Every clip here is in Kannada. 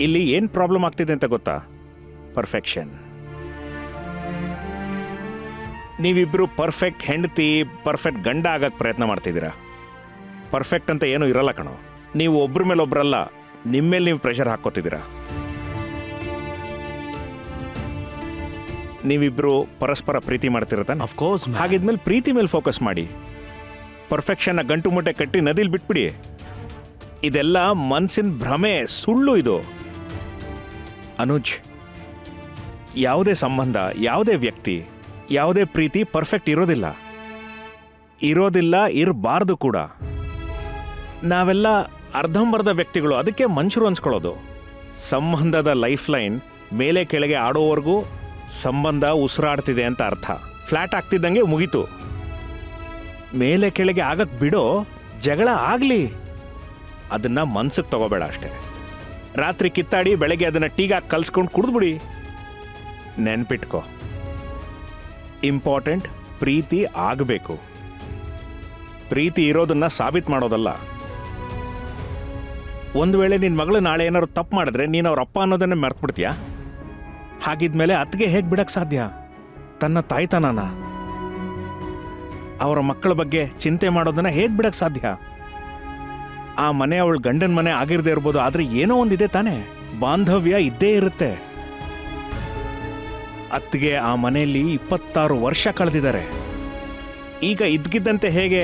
ಇಲ್ಲಿ ಏನು ಪ್ರಾಬ್ಲಮ್ ಆಗ್ತಿದೆ ಅಂತ ಗೊತ್ತಾ? ಪರ್ಫೆಕ್ಷನ್ ನೀವಿಬ್ಬರು ಪರ್ಫೆಕ್ಟ್ ಹೆಂಡತಿ ಪರ್ಫೆಕ್ಟ್ ಗಂಡ ಆಗಕ್ಕೆ ಪ್ರಯತ್ನ ಮಾಡ್ತಿದ್ದೀರಾ? ಪರ್ಫೆಕ್ಟ್ ಅಂತ ಏನೂ ಇರಲ್ಲ ಕಣೋ. ನೀವು ಒಬ್ರ ಮೇಲೆ ಒಬ್ರಲ್ಲ ನಿಮ್ಮ ಮೇಲೆ ನೀವು ಪ್ರೆಷರ್ ಹಾಕ್ಕೋತಿದ್ದೀರಾ? ನೀವಿಬ್ಬರು ಪರಸ್ಪರ ಪ್ರೀತಿ ಮಾಡ್ತಿರತ್ತಾನೆ ಅಫ್ಕೋರ್ಸ್ ಹಾಗಿದ್ಮೇಲೆ ಪ್ರೀತಿ ಮೇಲೆ ಫೋಕಸ್ ಮಾಡಿ. ಪರ್ಫೆಕ್ಷನ್ನ ಗಂಟು ಮುಟ್ಟೆ ಕಟ್ಟಿ ನದಿಲಿ ಬಿಟ್ಬಿಡಿ. ಇದೆಲ್ಲ ಮನಸ್ಸಿನ ಭ್ರಮೆ ಸುಳ್ಳು ಇದು. ಅನುಜ್, ಯಾವುದೇ ಸಂಬಂಧ, ಯಾವುದೇ ವ್ಯಕ್ತಿ, ಯಾವುದೇ ಪ್ರೀತಿ ಪರ್ಫೆಕ್ಟ್ ಇರೋದಿಲ್ಲ. ಇರೋದಿಲ್ಲ, ಇರಬಾರ್ದು ಕೂಡ. ನಾವೆಲ್ಲ ಅರ್ಧಂಬರ್ಧ ವ್ಯಕ್ತಿಗಳು, ಅದಕ್ಕೆ ಮನುಷ್ಯರು ಅನ್ಸ್ಕೊಳ್ಳೋದು. ಸಂಬಂಧದ ಲೈಫ್ ಲೈನ್ ಮೇಲೆ ಕೆಳಗೆ ಆಡೋವರೆಗೂ ಸಂಬಂಧ ಉಸಿರಾಡ್ತಿದೆ ಅಂತ ಅರ್ಥ. ಫ್ಲ್ಯಾಟ್ ಆಗ್ತಿದ್ದಂಗೆ ಮುಗೀತು. ಮೇಲೆ ಕೆಳಗೆ ಆಗಕ್ಕೆ ಬಿಡೋ ಜಗಳ ಆಗಲಿ. ಅದನ್ನು ಮನ್ಸಿಗೆ ತಗೋಬೇಡ ಅಷ್ಟೇ. ರಾತ್ರಿ ಕಿತ್ತಾಡಿ ಬೆಳಗ್ಗೆ ಅದನ್ನು ಟೀಗಾಗಿ ಕಲ್ಸ್ಕೊಂಡು ಕುಡಿದ್ಬಿಡಿ. ನೆನ್ಪಿಟ್ಕೋ. ಇಂಪಾರ್ಟೆಂಟ್, ಪ್ರೀತಿ ಆಗಬೇಕು. ಪ್ರೀತಿ ಇರೋದನ್ನ ಸಾಬೀತು ಮಾಡೋದಲ್ಲ. ಒಂದು ವೇಳೆ ನಿನ್ನ ಮಗಳು ನಾಳೆ ಏನಾದ್ರು ತಪ್ಪು ಮಾಡಿದ್ರೆ ನೀನು ಅವ್ರ ಅಪ್ಪ ಅನ್ನೋದನ್ನೇ ಮರ್ತ್ಬಿಡ್ತೀಯಾ? ಹಾಗಿದ್ಮೇಲೆ ಅತ್ತಿಗೆ ಹೇಗೆ ಬಿಡಕ್ಕೆ ಸಾಧ್ಯ? ತನ್ನ ತಾಯ್ತನನ? ಅವರ ಮಕ್ಕಳ ಬಗ್ಗೆ ಚಿಂತೆ ಮಾಡೋದನ್ನ ಹೇಗೆ ಬಿಡಕ್ಕೆ ಸಾಧ್ಯ? ಆ ಮನೆ ಅವಳ ಗಂಡನ ಮನೆ ಆಗಿರದೇ ಇರ್ಬೋದು, ಆದ್ರೆ ಏನೋ ಒಂದಿದೆ ತಾನೇ. ಬಾಂಧವ್ಯ ಇದ್ದೇ ಇರುತ್ತೆ. ಅತ್ತಿಗೆ ಆ ಮನೆಯಲ್ಲಿ ಇಪ್ಪತ್ತಾರು ವರ್ಷ ಕಳೆದಿದ್ದಾರೆ. ಈಗ ಇದ್ಗಿದ್ದಂತೆ ಹೇಗೆ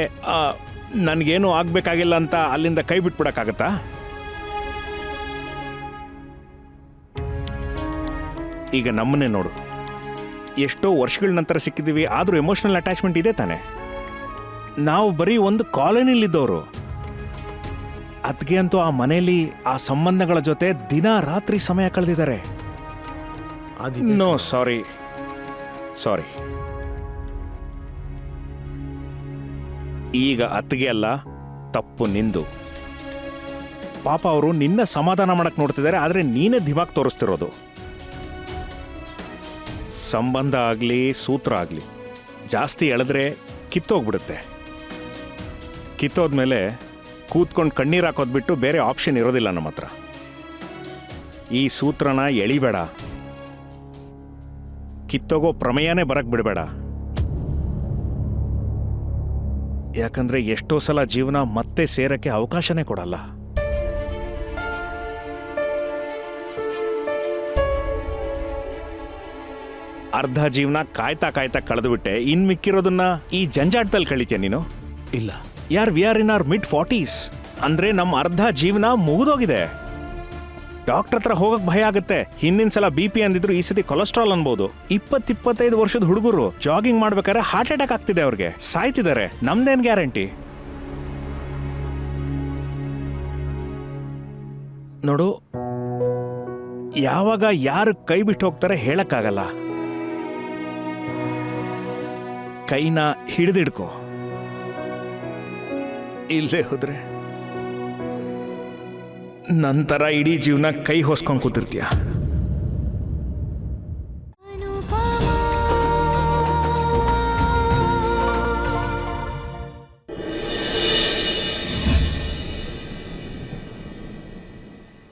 ನನಗೇನು ಆಗಬೇಕಾಗಿಲ್ಲ ಅಂತ ಅಲ್ಲಿಂದ ಕೈ ಬಿಟ್ಬಿಡಕ್ಕಾಗತ್ತಾ? ಈಗ ನಮ್ಮನ್ನೇ ನೋಡು. ಎಷ್ಟೋ ವರ್ಷಗಳ ನಂತರ ಸಿಕ್ಕಿದ್ದೀವಿ, ಆದರೂ ಎಮೋಷನಲ್ ಅಟ್ಯಾಚ್ಮೆಂಟ್ ಇದೆ ತಾನೆ. ನಾವು ಬರೀ ಒಂದು ಕಾಲೋನಿಲಿದ್ದವರು. ಅದಕ್ಕೆ ಅಂತೂ ಆ ಮನೆಯಲ್ಲಿ ಆ ಸಂಬಂಧಗಳ ಜೊತೆ ದಿನ ರಾತ್ರಿ ಸಮಯ ಕಳೆದಿದ್ದಾರೆ. ನೋ ಸಾರಿ ಸಾರಿ ಈಗ ಅತ್ತಿಗೆ ಅಲ್ಲ ತಪ್ಪು ನಿಂದು. ಪಾಪ ಅವರು ನಿನ್ನ ಸಮಾಧಾನ ಮಾಡಕ್ ನೋಡ್ತಿದ್ದಾರೆ ಆದ್ರೆ ನೀನೇ ದಿಮಾಗ್ ತೋರಿಸ್ತಿರೋದು. ಸಂಬಂಧ ಆಗಲಿ ಸೂತ್ರ ಆಗಲಿ ಜಾಸ್ತಿ ಎಳೆದ್ರೆ ಕಿತ್ತೋಗ್ಬಿಡುತ್ತೆ. ಕಿತ್ತೋದ್ಮೇಲೆ ಕೂತ್ಕೊಂಡು ಕಣ್ಣೀರು ಹಾಕೋದು ಬಿಟ್ಟು ಬೇರೆ ಆಪ್ಷನ್ ಇರೋದಿಲ್ಲ ನಮ್ಮ ಹತ್ರ. ಈ ಸೂತ್ರನ ಎಳಿಬೇಡ. ಕಿತ್ತೋಗೋ ಪ್ರಮೇಯನೇ ಬರಕ್ ಬಿಡಬೇಡ. ಯಾಕಂದ್ರೆ ಎಷ್ಟೋ ಸಲ ಜೀವನ ಮತ್ತೆ ಸೇರಕ್ಕೆ ಅವಕಾಶನೇ ಕೊಡಲ್ಲ. ಅರ್ಧ ಜೀವನ ಕಾಯ್ತಾ ಕಾಯ್ತಾ ಕಳೆದುಬಿಟ್ಟೆ ಇನ್ ಮಿಕ್ಕಿರೋದನ್ನ ಈ ಜಂಜಾಟದಲ್ಲಿ ಕಳೀತೀಯ ನೀನು? ಇಲ್ಲ. ಯಾರ್ we are in our mid forties ಅಂದ್ರೆ ನಮ್ಮ ಅರ್ಧ ಜೀವನ ಮುಗಿದೋಗಿದೆ. ಡಾಕ್ಟರ್ ಹತ್ರ ಹೋಗಕ್ ಭಯ ಆಗುತ್ತೆ. ಹಿಂದಿನ ಸಲ ಬಿ ಪಿ ಅಂದಿದ್ರು ಈ ಸತಿ ಕೊಲೆಸ್ಟ್ರಾಲ್ ಅನ್ಬೋದು. ಇಪ್ಪತ್ತಿಪ್ಪತ್ತೈದು ವರ್ಷದ ಹುಡುಗರು ಜಾಗಿಂಗ್ ಮಾಡ್ಬೇಕಾದ್ರೆ ಹಾರ್ಟ್ ಅಟ್ಯಾಕ್ ಆಗ್ತಿದೆ ಅವ್ರಿಗೆ. ಸಾಯ್ತಿದ್ದಾರೆ ನಮ್ದೇನ್ ಗ್ಯಾರಂಟಿ ನೋಡು, ಯಾವಾಗ ಯಾರು ಕೈ ಬಿಟ್ಟು ಹೋಗ್ತಾರೆ ಹೇಳಕ್ಕಾಗಲ್ಲ. ಕೈನ ಹಿಡಿದಿಡ್ಕೋ. ಇಲ್ಲದೆ ಹೋದ್ರೆ? ನಂತರ ಇಡೀ ಜೀವನ ಕೈ ಹೊಸ್ಕೊಂಡು ಕೂತಿರ್ತೀಯ?